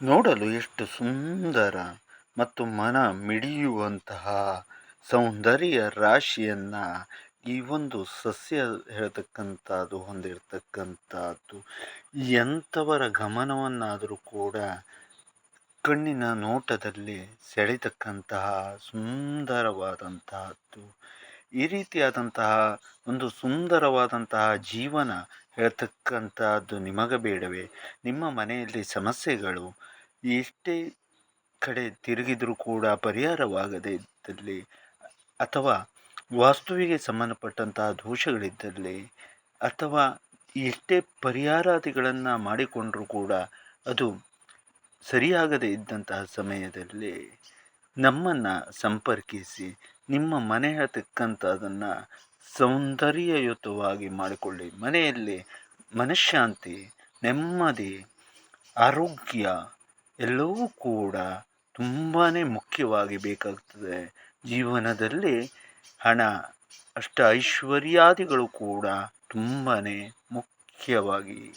ನೋಡಲು ಎಷ್ಟು ಸುಂದರ ಮತ್ತು ಮನ ಮಿಡಿಯುವಂತಹ ಸೌಂದರ್ಯ ರಾಶಿಯನ್ನು ಈ ಒಂದು ಸಸ್ಯ ಹೇಳ್ತಕ್ಕಂಥದ್ದು ಹೊಂದಿರತಕ್ಕಂಥದ್ದು. ಎಂಥವರ ಗಮನವನ್ನಾದರೂ ಕೂಡ ಕಣ್ಣಿನ ನೋಟದಲ್ಲಿ ಸೆಳೆತಕ್ಕಂತಹ ಸುಂದರವಾದಂತಹದ್ದು ಈ ರೀತಿಯಾದಂತಹ ಒಂದು ಸುಂದರವಾದಂತಹ ಜೀವನ ಹೇಳ್ತಕ್ಕಂಥದ್ದು ನಿಮಗೆ ಬೇಡವೇ? ನಿಮ್ಮ ಮನೆಯಲ್ಲಿ ಸಮಸ್ಯೆಗಳು ಎಷ್ಟೇ ಕಡೆ ತಿರುಗಿದರೂ ಕೂಡ ಪರಿಹಾರವಾಗದೇ ಇದ್ದಲ್ಲಿ ಅಥವಾ ವಾಸ್ತುವಿಗೆ ಸಂಬಂಧಪಟ್ಟಂತಹ ದೋಷಗಳಿದ್ದಲ್ಲಿ ಅಥವಾ ಎಷ್ಟೇ ಪರಿಹಾರಾದಿಗಳನ್ನು ಮಾಡಿಕೊಂಡರೂ ಕೂಡ ಅದು ಸರಿಯಾಗದೇ ಇದ್ದಂತಹ ಸಮಯದಲ್ಲಿ ನಮ್ಮನ್ನು ಸಂಪರ್ಕಿಸಿ, ನಿಮ್ಮ ಮನೆ ತಕ್ಕಂಥದನ್ನು ಸೌಂದರ್ಯಯುತವಾಗಿ ಮಾಡಿಕೊಳ್ಳಿ. ಮನೆಯಲ್ಲಿ ಮನಃಶಾಂತಿ, ನೆಮ್ಮದಿ, ಆರೋಗ್ಯ ಎಲ್ಲವೂ ಕೂಡ ತುಂಬಾ ಮುಖ್ಯವಾಗಿ ಬೇಕಾಗ್ತದೆ. ಜೀವನದಲ್ಲಿ ಹಣ, ಅಷ್ಟ ಐಶ್ವರ್ಯಾದಿಗಳು ಕೂಡ ತುಂಬಾ ಮುಖ್ಯವಾಗಿ